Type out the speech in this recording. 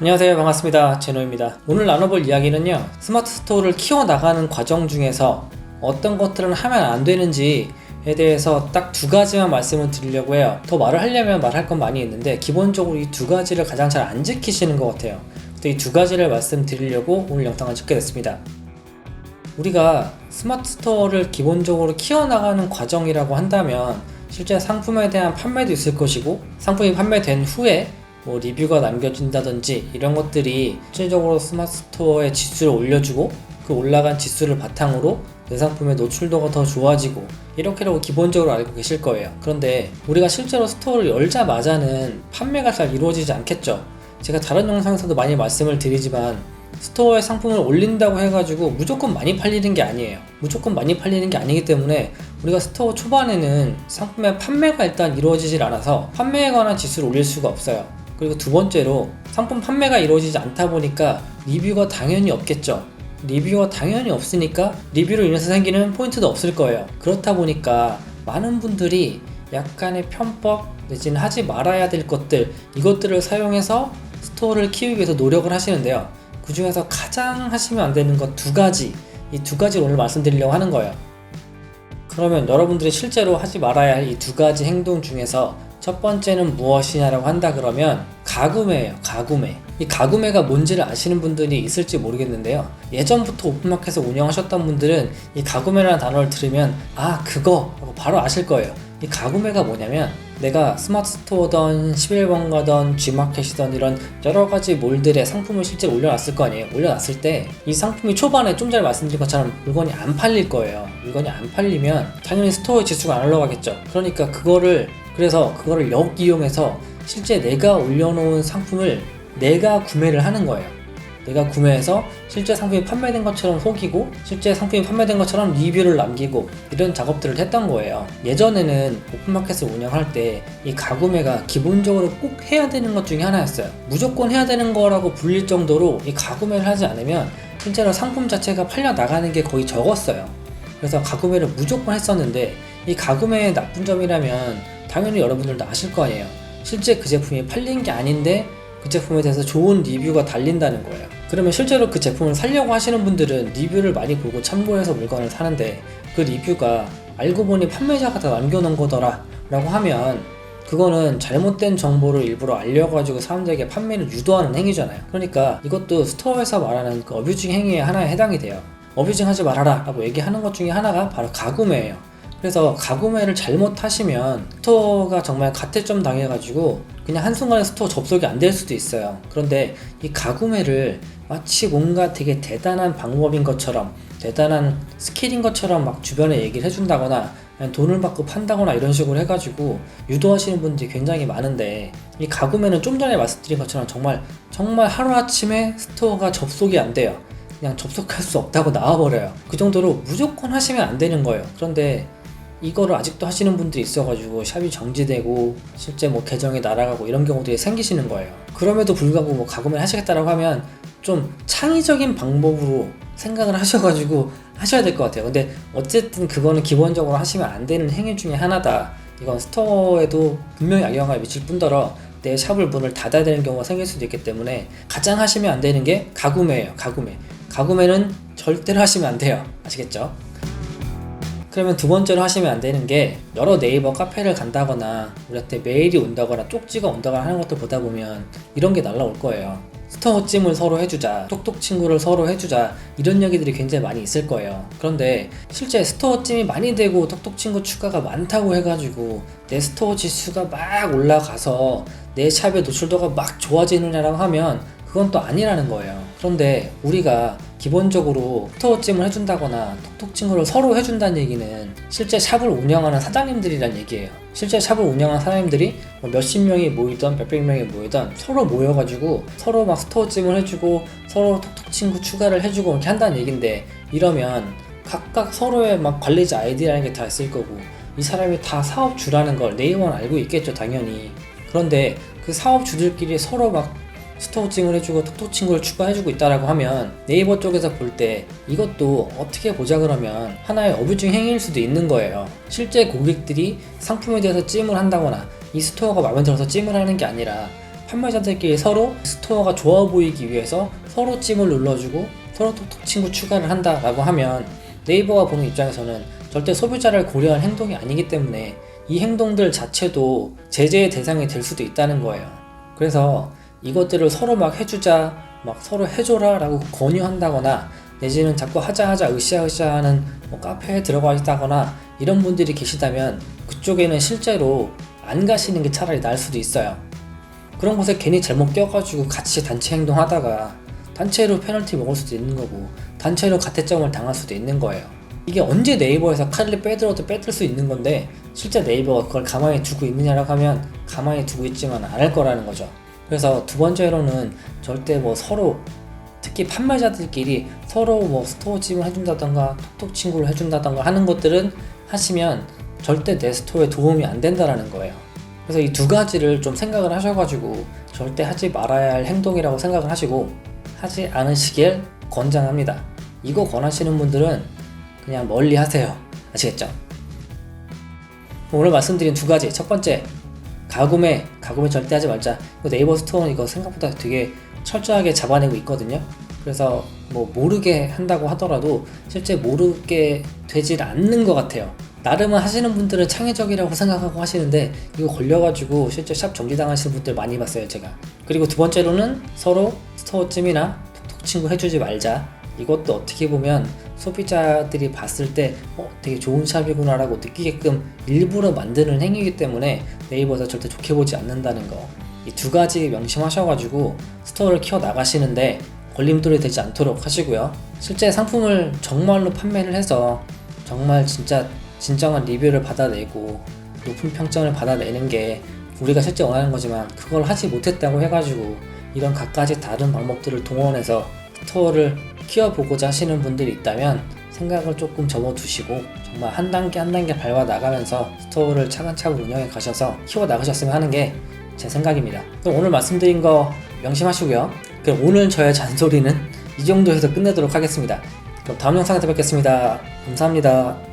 안녕하세요. 반갑습니다. 제노입니다. 오늘 나눠볼 이야기는요 스마트 스토어를 키워나가는 과정 중에서 어떤 것들은 하면 안 되는지에 대해서 딱 두 가지만 말씀을 드리려고 해요. 더 말을 하려면 말할 건 많이 있는데 기본적으로 이 두 가지를 가장 잘 안 지키시는 것 같아요. 이 두 가지를 말씀드리려고 오늘 영상을 찍게 됐습니다. 우리가 스마트 스토어를 기본적으로 키워나가는 과정이라고 한다면 실제 상품에 대한 판매도 있을 것이고 상품이 판매된 후에 뭐 리뷰가 남겨진다든지 이런 것들이 실질적으로 스마트 스토어의 지수를 올려주고 그 올라간 지수를 바탕으로 내 상품의 노출도가 더 좋아지고 이렇게라고 기본적으로 알고 계실 거예요. 그런데 우리가 실제로 스토어를 열자마자는 판매가 잘 이루어지지 않겠죠. 제가 다른 영상에서도 많이 말씀을 드리지만 스토어에 상품을 올린다고 해가지고 무조건 많이 팔리는 게 아니에요. 무조건 많이 팔리는 게 아니기 때문에 우리가 스토어 초반에는 상품의 판매가 일단 이루어지질 않아서 판매에 관한 지수를 올릴 수가 없어요. 그리고 두 번째로 상품 판매가 이루어지지 않다 보니까 리뷰가 당연히 없겠죠. 리뷰가 당연히 없으니까 리뷰로 인해서 생기는 포인트도 없을 거예요. 그렇다 보니까 많은 분들이 약간의 편법 내지는 하지 말아야 될 것들 이것들을 사용해서 스토어를 키우기 위해서 노력을 하시는데요. 그 중에서 가장 하시면 안 되는 것 두 가지 이 두 가지를 오늘 말씀드리려고 하는 거예요. 그러면 여러분들이 실제로 하지 말아야 할 이 두 가지 행동 중에서 첫 번째는 무엇이냐라고 한다 그러면 가구매예요. 가구매. 이 가구매가 뭔지를 아시는 분들이 있을지 모르겠는데요. 예전부터 오픈마켓을 운영하셨던 분들은 이 가구매라는 단어를 들으면 아 그거 바로 아실 거예요. 이 가구매가 뭐냐면 내가 스마트 스토어든 11번가든 G마켓이든 이런 여러 가지 몰들의 상품을 실제 올려놨을 거 아니에요. 올려놨을 때 이 상품이 초반에 좀 전에 말씀드린 것처럼 물건이 안 팔릴 거예요. 물건이 안 팔리면 당연히 스토어의 지수가 안 올라가겠죠. 그러니까 그거를 그래서 그거를 역이용해서 실제 내가 올려놓은 상품을 내가 구매를 하는 거예요. 내가 구매해서 실제 상품이 판매된 것처럼 속이고 실제 상품이 판매된 것처럼 리뷰를 남기고 이런 작업들을 했던 거예요. 예전에는 오픈마켓을 운영할 때 이 가구매가 기본적으로 꼭 해야 되는 것 중에 하나였어요. 무조건 해야 되는 거라고 불릴 정도로 이 가구매를 하지 않으면 실제로 상품 자체가 팔려 나가는 게 거의 적었어요. 그래서 가구매를 무조건 했었는데 이 가구매의 나쁜 점이라면 당연히 여러분들도 아실 거 아니에요. 실제 그 제품이 팔린 게 아닌데 그 제품에 대해서 좋은 리뷰가 달린다는 거예요. 그러면 실제로 그 제품을 살려고 하시는 분들은 리뷰를 많이 보고 참고해서 물건을 사는데 그 리뷰가 알고 보니 판매자가 다 남겨놓은 거더라 라고 하면 그거는 잘못된 정보를 일부러 알려가지고 사람들에게 판매를 유도하는 행위잖아요. 그러니까 이것도 스토어에서 말하는 그 어뷰징 행위에 하나에 해당이 돼요. 어뷰징 하지 말아라 라고 얘기하는 것 중에 하나가 바로 가구매예요. 그래서 가구매를 잘못하시면 스토어가 정말 가태점 당해가지고 그냥 한순간에 스토어 접속이 안 될 수도 있어요. 그런데 이 가구매를 마치 뭔가 되게 대단한 방법인 것처럼 대단한 스킬인 것처럼 막 주변에 얘기를 해준다거나 돈을 받고 판다거나 이런 식으로 해가지고 유도하시는 분들이 굉장히 많은데 이 가구매는 좀 전에 말씀드린 것처럼 정말 정말 하루아침에 스토어가 접속이 안 돼요. 그냥 접속할 수 없다고 나와버려요. 그 정도로 무조건 하시면 안 되는 거예요. 그런데 이거를 아직도 하시는 분들이 있어가지고 샵이 정지되고 실제 뭐 계정이 날아가고 이런 경우들이 생기시는 거예요. 그럼에도 불구하고 뭐 가구매를 하시겠다라고 하면 좀 창의적인 방법으로 생각을 하셔가지고 하셔야 될 것 같아요. 근데 어쨌든 그거는 기본적으로 하시면 안 되는 행위 중에 하나다. 이건 스토어에도 분명히 악영향을 미칠 뿐더러 내 샵을 문을 닫아야 되는 경우가 생길 수도 있기 때문에 가장 하시면 안 되는 게 가구매예요. 가구매. 가구매는 절대로 하시면 안 돼요. 아시겠죠? 그러면 두 번째로 하시면 안 되는 게 여러 네이버 카페를 간다거나 우리한테 메일이 온다거나 쪽지가 온다거나 하는 것들 보다 보면 이런 게 날라올 거예요. 스토어 찜을 서로 해주자, 톡톡 친구를 서로 해주자 이런 얘기들이 굉장히 많이 있을 거예요. 그런데 실제 스토어 찜이 많이 되고 톡톡 친구 추가가 많다고 해가지고 내 스토어 지수가 막 올라가서 내 샵의 노출도가 막 좋아지느냐라고 하면 그건 또 아니라는 거예요. 그런데 우리가 기본적으로 스토어찜을 해준다거나 톡톡 친구를 서로 해준다는 얘기는 실제 샵을 운영하는 사장님들이란 얘기예요. 실제 샵을 운영하는 사장님들이 뭐 몇십 명이 모이던 몇백 명이 모이던 서로 모여가지고 서로 막 스토어찜을 해주고 서로 톡톡 친구 추가를 해주고 이렇게 한다는 얘긴데 이러면 각각 서로의 막 관리자 아이디라는 게 다 있을 거고 이 사람이 다 사업주라는 걸 네이버는 알고 있겠죠 당연히 그런데 그 사업주들끼리 서로 막 스토어칭을 해주고 톡톡 친구를 추가해주고 있다라고 하면 네이버 쪽에서 볼 때 이것도 어떻게 보자 그러면 하나의 어뷰징 행위일 수도 있는 거예요. 실제 고객들이 상품에 대해서 찜을 한다거나 이 스토어가 마음에 들어서 찜을 하는 게 아니라 판매자들끼리 서로 스토어가 좋아 보이기 위해서 서로 찜을 눌러주고 서로 톡톡 친구 추가를 한다라고 하면 네이버가 보는 입장에서는 절대 소비자를 고려한 행동이 아니기 때문에 이 행동들 자체도 제재의 대상이 될 수도 있다는 거예요. 그래서 이것들을 서로 막 해주자, 막 서로 해줘라 라고 권유한다거나 내지는 자꾸 하자 하자 으쌰으쌰 하는 뭐 카페에 들어가 있다거나 이런 분들이 계시다면 그쪽에는 실제로 안 가시는 게 차라리 나을 수도 있어요. 그런 곳에 괜히 잘못 껴가지고 같이 단체 행동하다가 단체로 페널티 먹을 수도 있는 거고 단체로 가태점을 당할 수도 있는 거예요. 이게 언제 네이버에서 칼을 빼들어도 빼들 수 있는 건데 실제 네이버가 그걸 가만히 두고 있느냐라고 하면 가만히 두고 있지만 않을 거라는 거죠. 그래서 두 번째로는 절대 뭐 서로 특히 판매자들끼리 서로 뭐 스토어 찜을 해준다던가 톡톡 친구를 해준다던가 하는 것들은 하시면 절대 내 스토어에 도움이 안 된다라는 거예요. 그래서 이 두 가지를 좀 생각을 하셔가지고 절대 하지 말아야 할 행동이라고 생각을 하시고 하지 않으시길 권장합니다. 이거 권하시는 분들은 그냥 멀리 하세요. 아시겠죠? 오늘 말씀드린 두 가지. 첫 번째, 가구매, 가구매 절대 하지 말자. 네이버 스토어는 이거 생각보다 되게 철저하게 잡아내고 있거든요. 그래서 뭐 모르게 한다고 하더라도 실제 모르게 되질 않는 것 같아요. 나름은 하시는 분들은 창의적이라고 생각하고 하시는데 이거 걸려가지고 실제 샵 정지당하시는 분들 많이 봤어요 제가. 그리고 두 번째로는 서로 스토어쯤이나 톡톡 친구 해주지 말자. 이것도 어떻게 보면 소비자들이 봤을 때 어, 되게 좋은 샵이구나라고 느끼게끔 일부러 만드는 행위이기 때문에 네이버에서 절대 좋게 보지 않는다는 거. 이 두 가지 명심하셔가지고 스토어를 키워 나가시는데 걸림돌이 되지 않도록 하시고요. 실제 상품을 정말로 판매를 해서 정말 진짜 진정한 리뷰를 받아내고 높은 평점을 받아내는 게 우리가 실제 원하는 거지만 그걸 하지 못했다고 해가지고 이런 각가지 다른 방법들을 동원해서 스토어를 키워보고자 하시는 분들이 있다면 생각을 조금 접어두시고 정말 한 단계 한 단계 밟아 나가면서 스토어를 차근차근 운영해 가셔서 키워 나가셨으면 하는 게 제 생각입니다. 그럼 오늘 말씀드린 거 명심하시고요. 그럼 오늘 저의 잔소리는 이 정도에서 끝내도록 하겠습니다. 그럼 다음 영상에서 뵙겠습니다. 감사합니다.